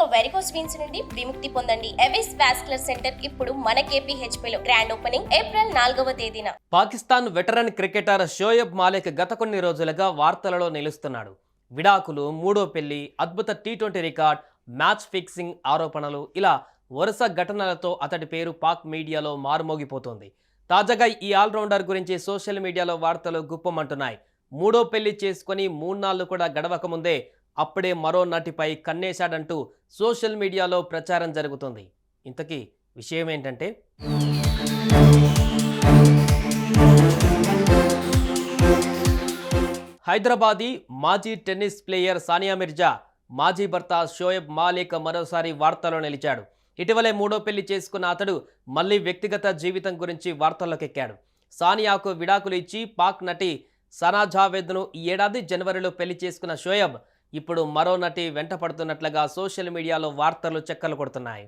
ఇక varicose veins నుండి విముక్తి పొందండి. ఎవిస్ వాస్కులర్ సెంటర్ ఇప్పుడు మన కేపీహెచ్పీ లో గ్రాండ్ ఓపెనింగ్ ఏప్రిల్ నాలుగవ తేదీన. పాకిస్తాన్ వెటరన్ క్రికెటర్ షోయబ్ మాలిక్ గత కొన్ని రోజులుగా వార్తలలో నిలుస్తున్నాడు. విడాకులు మూడో పెళ్ళి అద్భుత T twenty record match fixing ఆరోపణలు ఇలా వరుస ఘటనలతో అతడి పేరు పాక్ మీడియాలో మారుమోగిపోతోంది. తాజాగా ఈ ఆల్రౌండర్ గురించి సోషల్ మీడియాలో వార్తలు గుప్పమంటున్నాయి. మూడో పెళ్ళి చేసుకొని మూన్నాళ్ళు కూడా గడవక ముందే అప్పుడే మరో నటిపై కన్నేశాడంటూ సోషల్ మీడియాలో ప్రచారం జరుగుతుంది. ఇంతకీ విషయం ఏంటంటే? హైదరాబాదీ మాజీ టెన్నిస్ ప్లేయర్ సానియా మిర్జా మాజీ భర్త షోయబ్ మాలిక్ మరోసారి వార్తల్లో నిలిచాడు. ఇటీవలే మూడో పెళ్ళి చేసుకున్న అతడు మళ్ళీ వ్యక్తిగత జీవితం గురించి వార్తల్లోకెక్కాడు. సానియాకు విడాకులు ఇచ్చి పాక్ నటి సనా జావేద్ను ఈ ఏడాది జనవరిలో పెళ్ళి చేసుకున్న షోయబ్ ఇప్పుడు మరో నటి వెంట పడుతున్నట్లుగా సోషల్ మీడియాలో వార్తలు చెక్కలు కొడుతున్నాయి.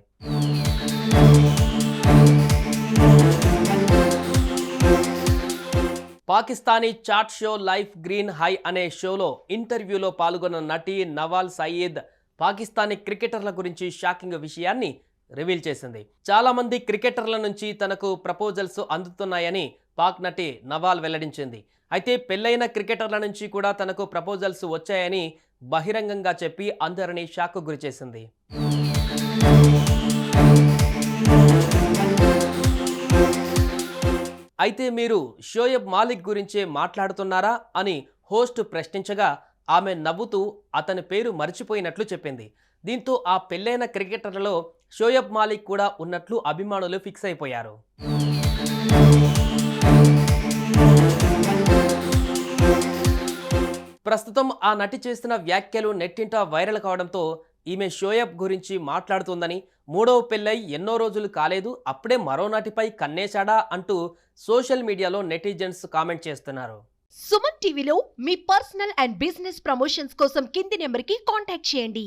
Pakistani chat show life green high అనే షోలో ఇంటర్వ్యూలో పాల్గొన్న నటి నవాల్ సయీద్ పాకిస్తానీ క్రికెటర్ల గురించి షాకింగ్ విషయాన్ని రివీల్ చేసింది. చాలామంది క్రికెటర్ల నుంచి తనకు ప్రపోజల్స్ అందుతున్నాయని పాక్ నటి నవాల్ వెల్లడించింది. అయితే పెళ్ళైన క్రికెటర్ల నుంచి కూడా తనకు ప్రపోజల్స్ వచ్చాయని బహిరంగంగా చెప్పి అందరినీ షాక్ గురిచేసింది అయితే మీరు షోయబ్ మాలిక్ గురించే మాట్లాడుతున్నారా అని హోస్ట్ ప్రశ్నించగా ఆమె నవ్వుతూ అతని పేరు మర్చిపోయినట్లు చెప్పింది. దీంతో ఆ పెళ్ళైన క్రికెటర్లలో షోయబ్ మాలిక్ కూడా ఉన్నట్లు అభిమానులు ఫిక్స్ అయిపోయారు. ప్రస్తుతం ఆ నటి చేసిన వ్యాఖ్యలు నెట్టింట వైరల్ కావడంతో ఈమె షోయబ్ గురించి మాట్లాడుతోందని మూడవ పెళ్ళై ఎన్నో రోజులు కాలేదు అప్పుడే మరో నటిపై కన్నేశాడా అంటూ సోషల్ మీడియాలో నెటిజన్స్ కామెంట్ చేస్తున్నారు. సుమన్ టీవీలో మీ పర్సనల్ అండ్ బిజినెస్ ప్రమోషన్స్ కోసం కింది నెంబర్కి కాంటాక్ట్ చేయండి.